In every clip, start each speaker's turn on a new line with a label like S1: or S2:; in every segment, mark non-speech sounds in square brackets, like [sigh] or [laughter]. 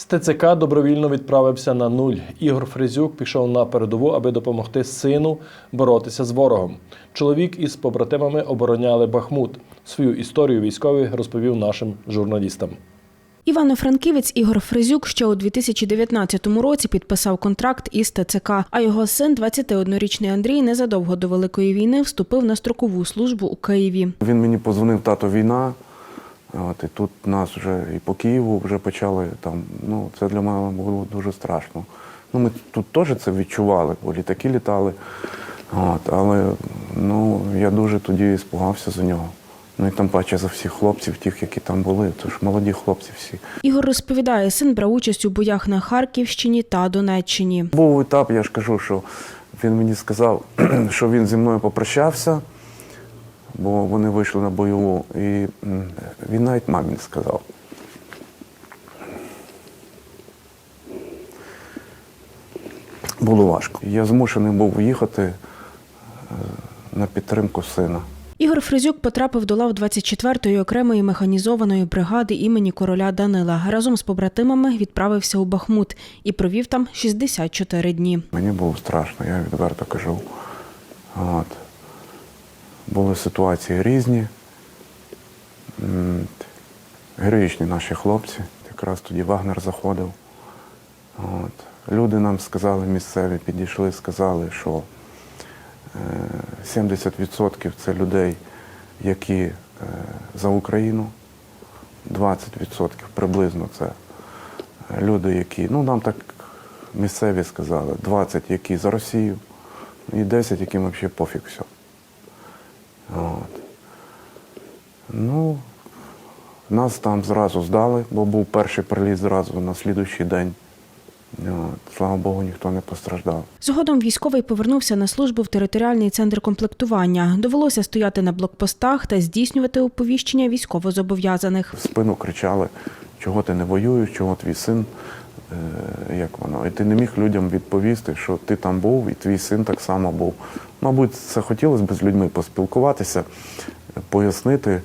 S1: З ТЦК добровільно відправився на нуль. Ігор Фризюк пішов на передову, аби допомогти сину боротися з ворогом. Чоловік із побратимами обороняли Бахмут. Свою історію військовий розповів нашим журналістам.
S2: Івано-Франківець Ігор Фризюк ще у 2019 році підписав контракт із ТЦК, а його син, 21-річний Андрій, незадовго до Великої війни вступив на строкову службу у Києві.
S3: Він мені позвонив, тато війна. От, і тут нас вже і по Києву вже почали там. Ну, це для мене було дуже страшно. Ну, ми тут теж це відчували, бо літаки літали. От, але ну, я дуже тоді спугався за нього. Ну і там паче за всіх хлопців, тих, які там були. Це ж молоді хлопці всі.
S2: Ігор розповідає, син брав участь у боях на Харківщині та Донеччині.
S3: Був етап, я ж кажу, що він мені сказав, [clears throat] що він зі мною попрощався, бо вони вийшли на бойову. І він навіть мамі не сказав. Було важко. Я змушений був їхати е, на підтримку сина.
S2: Ігор Фризюк потрапив до лав 24-ї окремої механізованої бригади імені короля Данила. Разом з побратимами відправився у Бахмут і провів там 64 дні.
S3: Мені було страшно, я відверто кажу. От. Були ситуації різні. Героїчні наші хлопці. Якраз тоді Вагнер заходив. От. Люди нам сказали, місцеві підійшли, сказали, що е, 70% це людей, які е, за Україну, 20% приблизно це люди, які, ну нам так місцеві сказали, 20, які за Росію, і 10, яким взагалі пофіг все. От. Ну, нас там зразу здали, бо був перший приліт зразу на слідуючий день. От. Слава Богу, ніхто не постраждав.
S2: Згодом військовий повернувся на службу в територіальний центр комплектування. Довелося стояти на блокпостах та здійснювати оповіщення військовозобов'язаних.
S3: В спину кричали, чого ти не воюєш, чого твій син, е, як воно. І ти не міг людям відповісти, що ти там був і твій син так само був. Мабуть, це хотілося б з людьми поспілкуватися, пояснити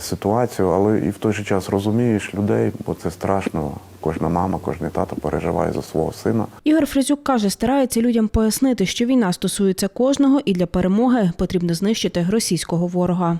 S3: ситуацію, але і в той же час розумієш людей, бо це страшно. Кожна мама, кожен тато переживає за свого сина.
S2: Ігор Фризюк каже, старається людям пояснити, що війна стосується кожного, і для перемоги потрібно знищити російського ворога.